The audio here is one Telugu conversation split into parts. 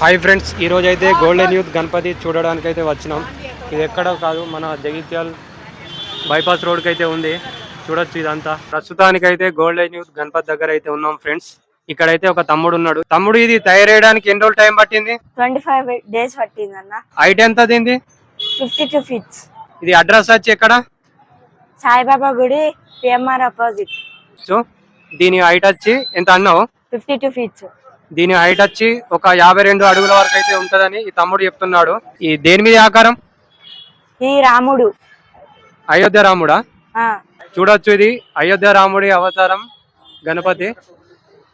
హాయ్ ఫ్రెండ్స్ ఈ రోజు అయితే గోల్డెన్ యూత్ గణపతి చూడడానికి అయితే వచ్చినాం. ఇది ఎక్కడో కాదు మన జగిత్యాల్ బైపాస్ రోడ్కి అయితే ఉంది. చూడొచ్చు ఇదంతా. ప్రస్తుతానికి అయితే గోల్డెన్ యూత్ గణపతి దగ్గర అయితే ఉన్నాం ఫ్రెండ్స్. ఇక్కడైతే ఒక తమ్ముడు ఉన్నాడు. తమ్ముడు ఇది తయారేయడానికి ఎన్ని రోజులు టైం పట్టింది? ట్వంటీ ఫైవ్ డేస్ పట్టింది అన్న. హైట్ ఎంత దీంది? ఫిఫ్టీ టూ ఫీట్స్ ఇది అడ్రస్ వచ్చి ఎక్కడ? సాయిబాబా గుడి పిఎంఆర్ అపోజిట్ సో దీని హైట్ వచ్చి ఎంత అన్నావు? ఫిఫ్టీ టూ ఫీట్స్ దీని హైట్ వచ్చి ఒక యాభై రెండు అడుగుల వరకు అయితే ఉంటదని ఈ తమ్ముడు చెప్తున్నాడు. ఈ దేని మీద ఆకారం? ఈ రాముడు. అయోధ్య రాముడా? చూడొచ్చు ఇది. అయోధ్య రాముడి అవతారం గణపతి.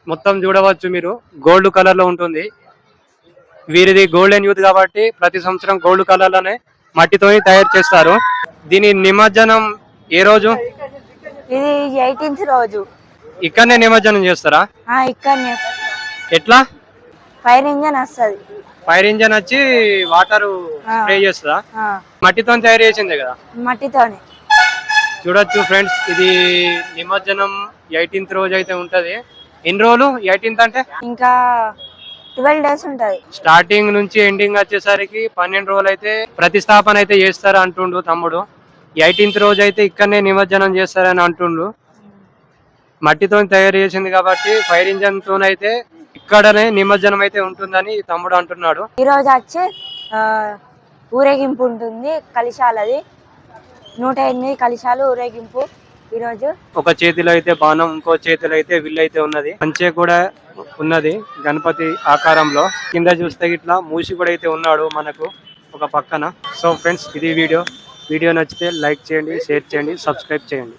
మొత్తం చూడవచ్చు మీరు. గోల్డ్ కలర్లో ఉంటుంది. వీరిది గోల్డెన్ యూత్ కాబట్టి ప్రతి సంవత్సరం గోల్డ్ కలర్లోనే మట్టితో తయారు చేస్తారు. దీని నిమజ్జనం ఏ రోజు? ఇది ఎయిటీన్త్ రోజు. ఇక్కడనే నిమజ్జనం చేస్తారా? ఇక్కడనే. ఎట్లా? ఫైర్ ఇంజన్ వస్తుంది. ఫైర్ ఇంజన్ వచ్చి వాటర్. స్ప్రే చేస్తుందా? మట్టితో తయారు చేసిందే కదా? మట్టితోనే. చూడొచ్చు ఫ్రెండ్స్ ఇది నిమజ్జనం ఎయిటీన్త్ రోజు అయితే ఉంటది. ఎన్ని రోజులు? ఎయిటీన్త్ అంటే? ఇంకా ట్వెల్వ్ డేస్ ఉంటది. స్టార్టింగ్ నుంచి ఎండింగ్ వచ్చేసరికి పన్నెండు రోజులు అయితే ప్రతిష్టాపన అయితే చేస్తారు అంటుండు తమ్ముడు. ఎయిటీన్త్ రోజు అయితే ఇక్కడనే నిమజ్జనం చేస్తారని అంటుండు. మట్టితో తయారు చేసింది కాబట్టి ఫైర్ ఇంజన్ తోనైతే ఇక్కడనే నిమజ్జనం అయితే ఉంటుందని ఈ తమ్ముడు అంటున్నాడు. ఈ రోజు వచ్చి ఊరేగింపు ఉంటుంది కలిశాలది నూట ఎనిమిది కలిశాలు ఊరేగింపు ఈరోజు ఒక చేతిలో అయితే బాణం ఇంకో చేతిలో అయితే విల్లు అయితే ఉన్నది. పంచే కూడా ఉన్నది గణపతి ఆకారంలో. కింద చూస్తే ఇట్లా మూసి కూడా అయితే ఉన్నాడు మనకు ఒక పక్కన. సో ఫ్రెండ్స్ ఇది వీడియో. వీడియో నచ్చితే లైక్ చేయండి షేర్ చేయండి సబ్స్క్రైబ్ చేయండి.